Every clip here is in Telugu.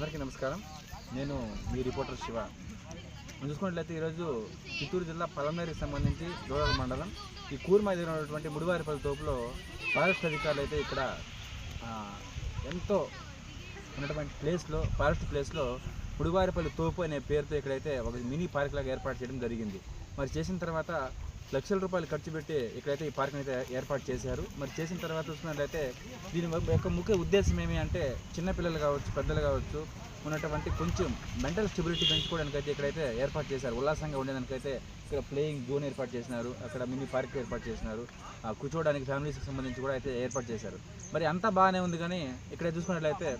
అందరికీ నమస్కారం. నేను మీ రిపోర్టర్ శివ. చూసుకున్నట్లయితే ఈరోజు చిత్తూరు జిల్లా పలమనేరికి సంబంధించి రూరల్ మండలం ఈ కూర్మ దగ్గర ఉన్నటువంటి ముడివారిపల్లి తోపులో ఫారెస్ట్ అధికారులు అయితే ఇక్కడ ఎంతో ఉన్నటువంటి ప్లేస్లో ఫారెస్ట్ ప్లేస్లో ముడివారిపల్లి తోపు అనే పేరుతో ఇక్కడైతే ఒక మినీ పార్క్ లాగా ఏర్పాటు చేయడం జరిగింది. మరి చేసిన తర్వాత లక్షల రూపాయలు ఖర్చు పెట్టి ఇక్కడైతే ఈ పార్క్ని అయితే ఏర్పాటు చేశారు. మరి చేసిన తర్వాత చూసుకున్నట్లయితే దీని యొక్క ముఖ్య ఉద్దేశం ఏమి అంటే చిన్నపిల్లలు కావచ్చు పెద్దలు కావచ్చు ఉన్నటువంటి కొంచెం మెంటల్ స్టెబిలిటీ పెంచుకోవడానికి అయితే ఇక్కడైతే ఏర్పాటు చేశారు. ఉల్లాసంగా ఉండేదానికైతే ఇక్కడ ప్లేయింగ్ జోన్ ఏర్పాటు చేసినారు. అక్కడ మినీ పార్క్ ఏర్పాటు చేసినారు. ఆ, కూర్చోవడానికి ఫ్యామిలీస్కి సంబంధించి కూడా అయితే ఏర్పాటు చేశారు. మరి అంతా బాగానే ఉంది కానీ ఇక్కడ చూసుకున్నట్లయితే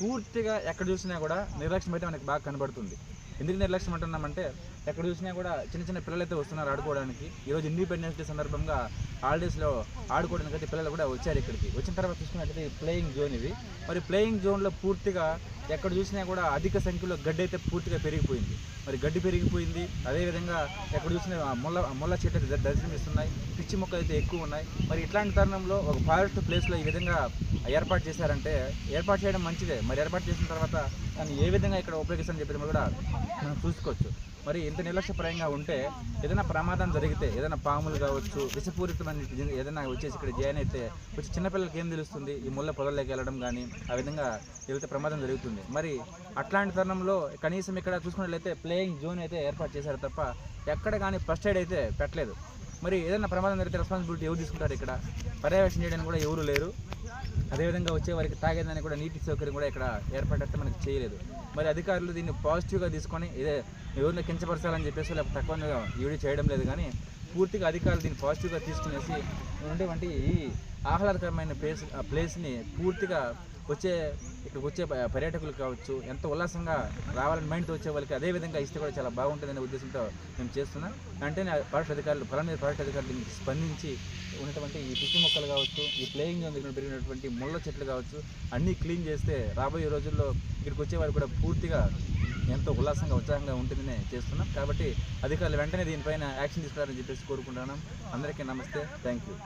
పూర్తిగా ఎక్కడ చూసినా కూడా నిర్లక్ష్యం అయితే మనకి బాగా కనబడుతుంది. ఎందుకు నిర్లక్ష్యం అంటున్నామంటే ఎక్కడ చూసినా కూడా చిన్న చిన్న పిల్లలు అయితే వస్తున్నారు ఆడుకోవడానికి. ఈరోజు ఇండిపెండెన్స్ డే సందర్భంగా హాలిడేస్లో ఆడుకోవడానికి అయితే పిల్లలు కూడా వచ్చారు ఇక్కడికి. వచ్చిన తర్వాత చూసుకున్నట్లయితే ప్లేయింగ్ జోన్ ఇది. మరి ప్లేయింగ్ జోన్లో పూర్తిగా ఎక్కడ చూసినా కూడా అధిక సంఖ్యలో గడ్డి అయితే పూర్తిగా పెరిగిపోయింది. మరి గడ్డి పెరిగిపోయింది. అదేవిధంగా ఎక్కడ చూసినా ముళ్ళ ముళ్ళ చెట్లు దర్శనమిస్తున్నాయి. పిచ్చి మొక్కలు అయితే ఎక్కువ ఉన్నాయి. మరి ఇట్లాంటి తరుణంలో ఒక ఫారెస్ట్ ప్లేస్లో ఈ విధంగా ఏర్పాటు చేశారంటే ఏర్పాటు చేయడం మంచిదే. మరి ఏర్పాటు చేసిన తర్వాత దాన్ని ఏ విధంగా ఇక్కడ ఉపయోగిస్తారని చెప్పి కూడా మనం చూసుకోవచ్చు. మరి ఇంత నిర్లక్ష్యప్రాయంగా ఉంటే ఏదైనా ప్రమాదం జరిగితే ఏదైనా పాములు కావచ్చు విషపూరితమైన ఏదైనా వచ్చేసి ఇక్కడ జాయిన్ అయితే వచ్చి చిన్నపిల్లలకి ఏం తెలుస్తుంది? ఈ ముళ్ళ పొదల్లోకి వెళ్ళడం కానీ ఆ విధంగా వెళ్తే ప్రమాదం జరుగుతుంది. మరి అట్లాంటి తరుణంలో కనీసం ఇక్కడ చూసుకున్నట్లయితే ప్లేయింగ్ జోన్ అయితే ఏర్పాటు చేశారు తప్ప ఎక్కడ కానీ ఫస్ట్ ఎయిడ్ అయితే పెట్టలేదు. మరి ఏదైనా ప్రమాదం జరిగితే రెస్పాన్సిబిలిటీ ఎవరు తీసుకుంటారు ఇక్కడ? పర్యవేక్షణ చేయడానికి కూడా ఎవరు లేరు. అదేవిధంగా వచ్చే వారికి తాగేదానికి కూడా నీటి సౌకర్యం కూడా ఇక్కడ ఏర్పాటైతే మనకి చేయలేదు. మరి అధికారులు దీన్ని పాజిటివ్గా తీసుకొని ఇదే ఎవరిని కించపరచాలని చెప్పేసి లేకపోతే తక్కువగా ఈవిడి చేయడం లేదు కానీ పూర్తిగా అధికారులు దీన్ని పాజిటివ్గా తీసుకునేసి ఉండేవంటి ఈ ఆహ్లాదకరమైన ప్లేస్ ఆ ప్లేస్ని పూర్తిగా వచ్చే ఇక్కడికి వచ్చే పర్యాటకులు కావచ్చు ఎంతో ఉల్లాసంగా రావాలని మైండ్తో వచ్చే వాళ్ళకి అదే విధంగా ఇస్తే కూడా చాలా బాగుంటుందనే ఉద్దేశంతో మేము చేస్తున్నాం. వెంటనే ఫారెస్ట్ అధికారులు పలానా ఫారెస్ట్ అధికారులు దీనికి స్పందించి ఉన్నటువంటి ఈ పిచ్చి మొక్కలు కావచ్చు ఈ ప్లేయింగ్ జోన్ దగ్గర పెరిగినటువంటి ముళ్ళ చెట్లు కావచ్చు అన్నీ క్లీన్ చేస్తే రాబోయే రోజుల్లో ఇక్కడికి వచ్చేవారు కూడా పూర్తిగా ఎంతో ఉల్లాసంగా ఉత్సాహంగా ఉంటుందని చేస్తున్నాం. కాబట్టి అధికారులు వెంటనే దీనిపైన యాక్షన్ తీసుకురారని చెప్పేసి కోరుకుంటున్నాం. అందరికీ నమస్తే. Thank you